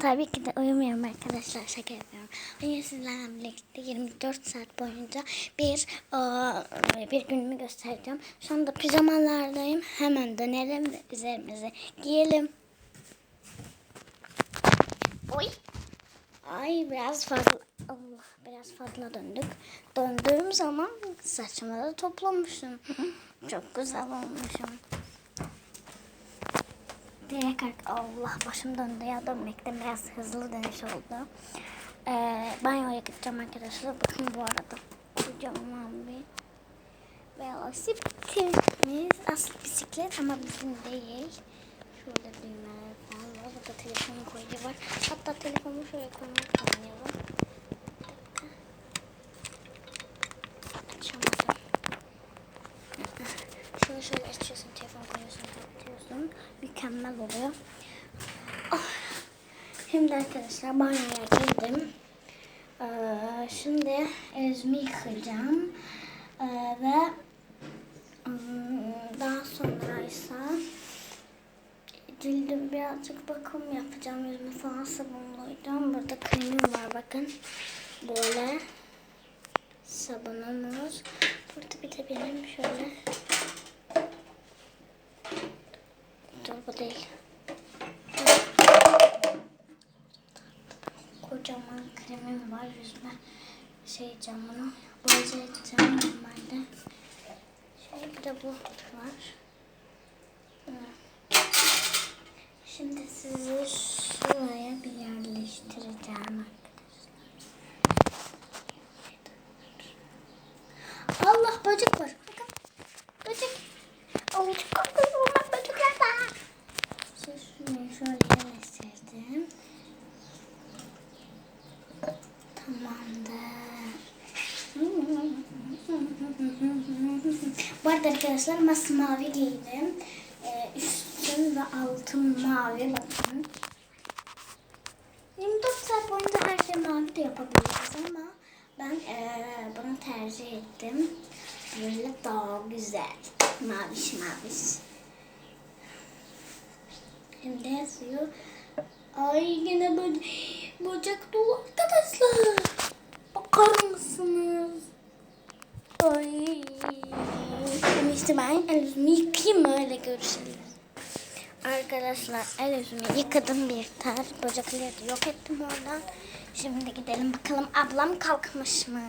Tabii ki de uyumuyorum arkadaşlar şaka yapıyorum. Bugün sizlerle birlikte 24 saat boyunca bir eee, bir günümü göstereceğim. Şu anda pijamalardayım. Hemen dönelim ve üzerimize giyelim. Oy. Ay biraz fazla Allah biraz fazla döndük. Döndüğüm zaman saçımı da toplamışım. Çok güzel olmuşum. Direkt Allah başım döndü ya dönmekte biraz hızlı dönüş oldu. Ee, banyoya gideceğim arkadaşlar. Bakın bu arada kocaman bir velosipedimiz. Aslında bisiklet ama bizim değil. Şurada düğmeler falan var. Burada telefonun koyduğu var. Hatta telefonu şöyle koymak planlıyorum. Şimdi arkadaşlar banyoya girdim. Ee, şimdi yüzümü yıkayacağım. Ee, ve hmm, daha sonra ise cildim birazcık bakım yapacağım. Yüzümü falan sabunlayacağım. Burada kremim var bakın. Böyle sabunumuz. Burada bir de benim şöyle Dur bu değil. Kocaman kremim var yüzüme. Şey bunu. Boyacı edeceğim normalde. Şöyle bir de bu var. Şimdi sizi şuraya bir yerleştireceğim arkadaşlar. Allah böcek var. Bakın. Böcek. Oh, çok korkunç bunlar böcekler var. Şimdi şuraya şöyle yerleştirdim. Tamamdır. Bu arada arkadaşlar masmavi giydim. Ee, üstüm ve altım mavi bakın. 24 saat boyunca her şey mavi de yapabiliriz ama ben eee, bunu tercih ettim. Böyle daha güzel. Maviş maviş. Şimdi suyu. Ay yine böyle böcek dolu arkadaşlar. Bakar mısınız? Ama işte ben el yüzümü yıkayayım öyle görüşürüz. Arkadaşlar el yıkadım bir ter. Böcekleri yok ettim oradan. Şimdi gidelim bakalım ablam kalkmış mı?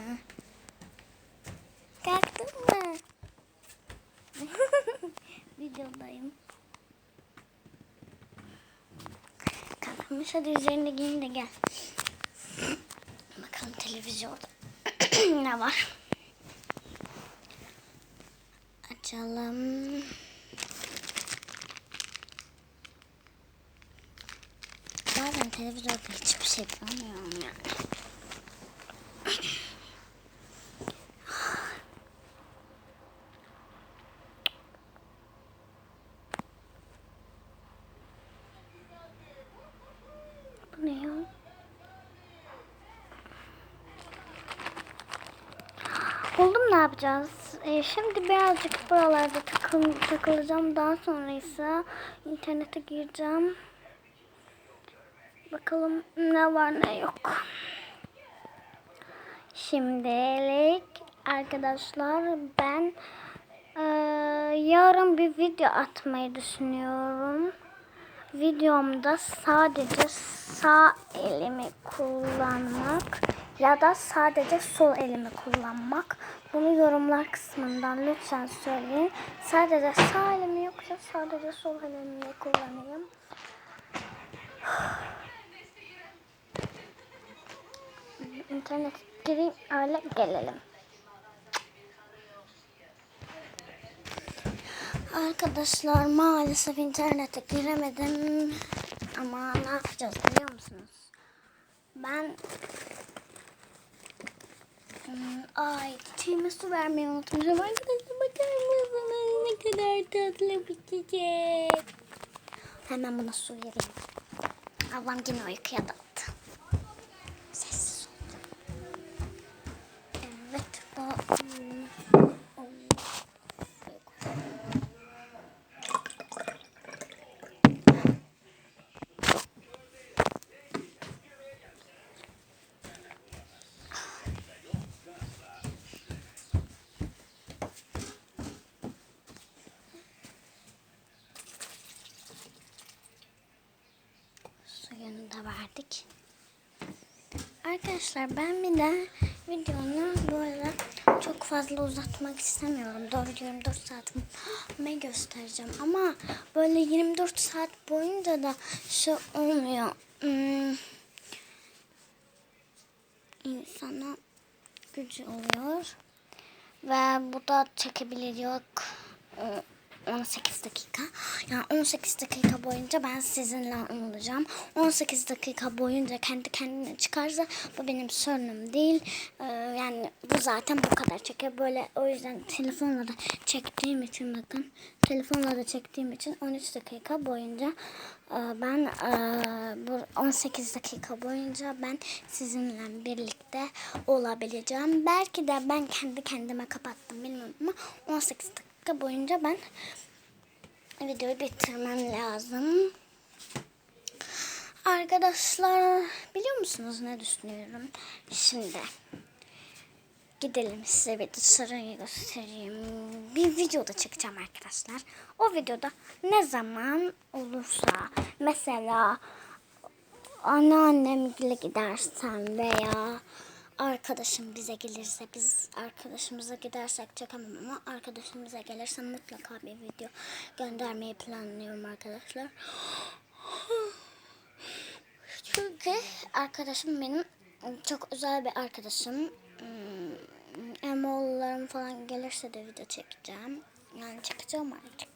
Kalktın mı? Videodayım. Kalkmış hadi üzerine giyin de gel. Bakalım televizyonda ne var? Açalım. Bazen televizyonda hiçbir şey bulamıyorum yani. Bu ne ya? Buldum ne yapacağız? Ee, şimdi birazcık buralarda takıl, takılacağım. Daha sonra ise internete gireceğim. Bakalım ne var ne yok. Şimdilik arkadaşlar ben eee, yarın bir video atmayı düşünüyorum. Videomda sadece sağ elimi kullanmak ya da sadece sol elimi kullanmak. Bunu yorumlar kısmından lütfen söyleyin. Sadece sağ elimi yoksa sadece sol elimi kullanayım. İnternet gireyim öyle gelelim. Arkadaşlar maalesef internete giremedim. Ama ne yapacağız biliyor musunuz? Ben Ay çiçeğime su vermeyi unutmuşum. Arkadaşlar bakar mısınız? Ne kadar tatlı bir çiçek. Hemen buna su vereyim. Ablam yine uykuya daldı. Sessiz ol. Evet. Bu, hmm, oh. verdik. Arkadaşlar ben bir de videonu böyle çok fazla uzatmak istemiyorum. Doğru 24 saatimi göstereceğim. Ama böyle 24 saat boyunca da şey olmuyor. Hmm, insana gücü oluyor. Ve bu da çekebiliyor. Ee, 18 dakika. Yani 18 dakika boyunca ben sizinle olacağım. 18 dakika boyunca kendi kendine çıkarsa bu benim sorunum değil. Ee, yani bu zaten bu kadar çeker. Böyle o yüzden telefonla da çektiğim için bakın. Telefonla da çektiğim için 13 dakika boyunca e, ben e, bu 18 dakika boyunca ben sizinle birlikte olabileceğim. Belki de ben kendi kendime kapattım bilmiyorum ama 18 dakika boyunca ben videoyu bitirmem lazım. Arkadaşlar biliyor musunuz ne düşünüyorum? Şimdi gidelim size bir dışarıyı göstereyim. Bir video da çekeceğim arkadaşlar. O videoda ne zaman olursa mesela anneannemle gidersem veya arkadaşım bize gelirse biz arkadaşımıza gidersek çekemem ama arkadaşımıza gelirse mutlaka bir video göndermeyi planlıyorum arkadaşlar. Çünkü arkadaşım benim çok özel bir arkadaşım. Hmm, Emoğullarım falan gelirse de video çekeceğim. Yani çekeceğim artık.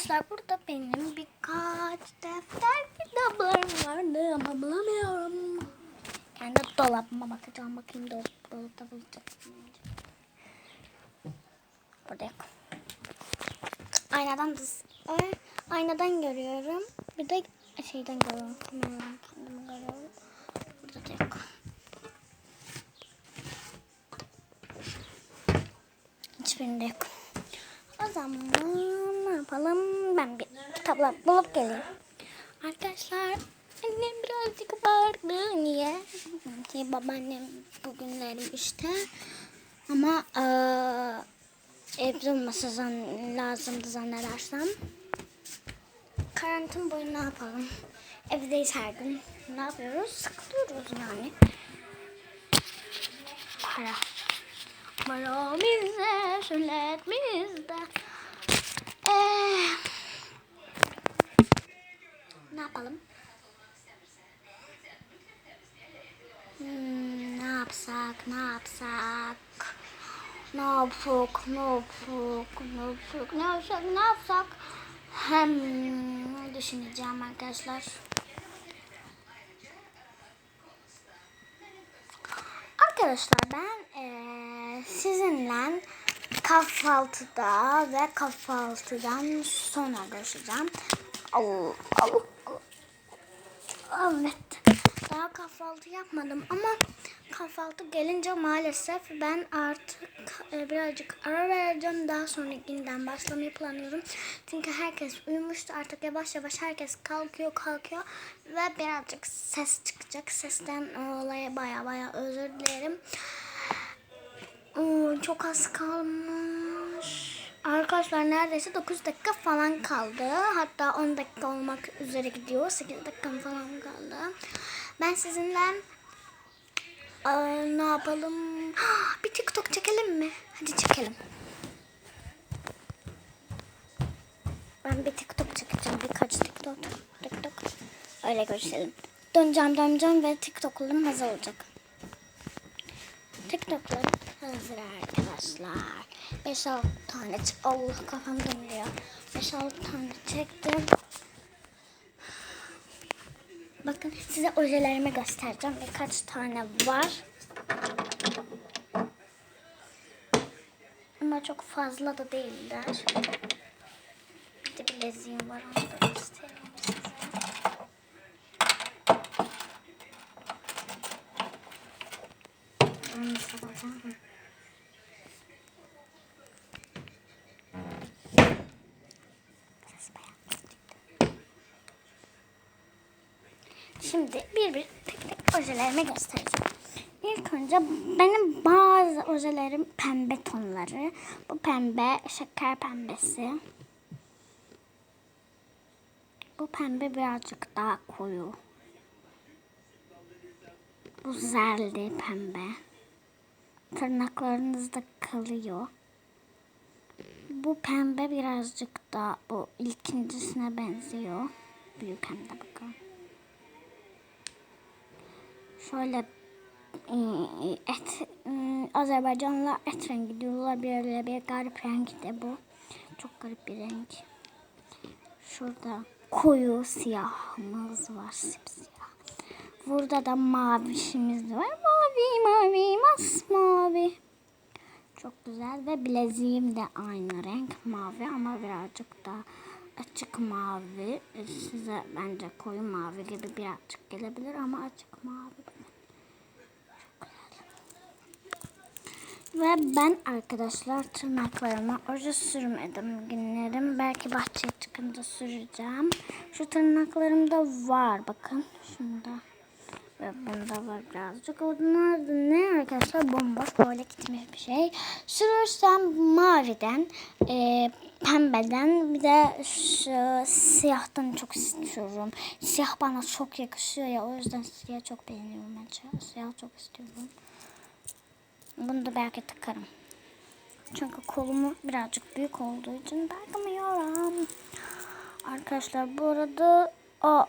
Arkadaşlar burada benim birkaç defter kitaplarım vardı ama bulamıyorum. Kendi dolabıma bakacağım. Bakayım dolap, dolapta bulacak mıyım? Burada yok. Aynadan da Ay, aynadan görüyorum. Bir de şeyden görüyorum. Görüyorum. Burada da yok. Hiçbirinde yok. O zaman ne yapalım? Ben kitaplar bulup geleyim. Arkadaşlar annem birazcık bağırdı. Niye? Çünkü babaannem bugünlerim işte. Ama eee evde olması zan, lazımdı zannedersem. Karantin boyu ne yapalım? Evdeyiz her gün. Ne yapıyoruz? Sıkılıyoruz yani. Para. Para bizde, sünnet bizde. Ee, ne yapalım? Hmm, ne yapsak, ne yapsak? Ne yapsak, ne yapsak, ne yapsak, ne yapsak? Hem düşüneceğim arkadaşlar. Arkadaşlar ben eee, sizinle kahvaltıda ve kahvaltıdan sonra görüşeceğim. Au, au. Evet. Daha kahvaltı yapmadım ama kahvaltı gelince maalesef ben artık e, birazcık ara vereceğim. Daha sonra yeniden başlamayı planlıyorum. Çünkü herkes uyumuştu. Artık yavaş yavaş herkes kalkıyor kalkıyor. Ve birazcık ses çıkacak. Sesten olaya baya baya özür dilerim. Oo, çok az kalmış. Arkadaşlar neredeyse 9 dakika falan kaldı. Hatta 10 dakika olmak üzere gidiyor. 8 dakika falan kaldı. Ben sizinle Aa, ne yapalım? Bir TikTok çekelim mi? Hadi çekelim. Ben bir TikTok çekeceğim. Birkaç TikTok. TikTok. Öyle görüşelim. Döneceğim döneceğim ve TikTok'larım hazır olacak. TikTok'lar hazır arkadaşlar. 5-6 tane çek. Allah kafam dönüyor. 5-6 tane çektim. Bakın size ojelerimi göstereceğim. Birkaç tane var. Ama çok fazla da değiller. Bir de bileziğim var. Onu da göstereyim size. Hangisi bakacağım? Biraz beyaz çıktı. Şimdi bir bir tek tek ojelerimi göstereceğim. İlk önce benim bazı ojelerim pembe tonları. Bu pembe şeker pembesi. Bu pembe birazcık daha koyu. Bu zerli pembe. Tırnaklarınızda kalıyor. Bu pembe birazcık daha bu ilkincisine benziyor. Büyük hem de bakın. Şöyle e, et e, Azerbaycanlılar et rengi diyorlar böyle bir garip renk de bu. Çok garip bir renk. Şurada koyu siyahımız var simsiyah. Burada da mavişimiz var. Mavi mavi masmavi. Çok güzel ve bileziğim de aynı renk mavi ama birazcık daha açık mavi. Size bence koyu mavi gibi birazcık gelebilir ama açık mavi. Ve ben arkadaşlar tırnaklarıma oje sürmedim günlerim. Belki bahçeye çıkınca süreceğim. Şu tırnaklarımda var bakın. Şunda. Ve bunda var birazcık. Onlar da ne arkadaşlar bomboş böyle gitmiş bir şey. Sürürsem maviden, e, pembeden bir de şu siyahtan çok istiyorum. Siyah bana çok yakışıyor ya o yüzden siyah çok beğeniyorum ben. Siyah çok istiyorum. Bunu da belki takarım. Çünkü kolumu birazcık büyük olduğu için takamıyorum. Arkadaşlar bu arada o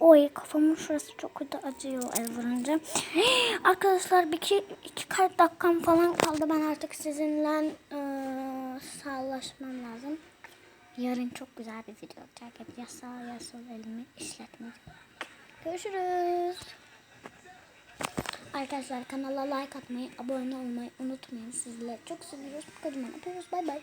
Oy kafamın şurası çok kötü acıyor el vurunca. Arkadaşlar bir iki, iki kart dakikam falan kaldı. Ben artık sizinle e, sağlaşmam lazım. Yarın çok güzel bir video olacak. Hep yasa yasa elimi işletmeyeceğim. Görüşürüz. Arkadaşlar kanala like atmayı, abone olmayı unutmayın. Sizleri çok seviyoruz. Kocaman öpüyoruz. Bay bay.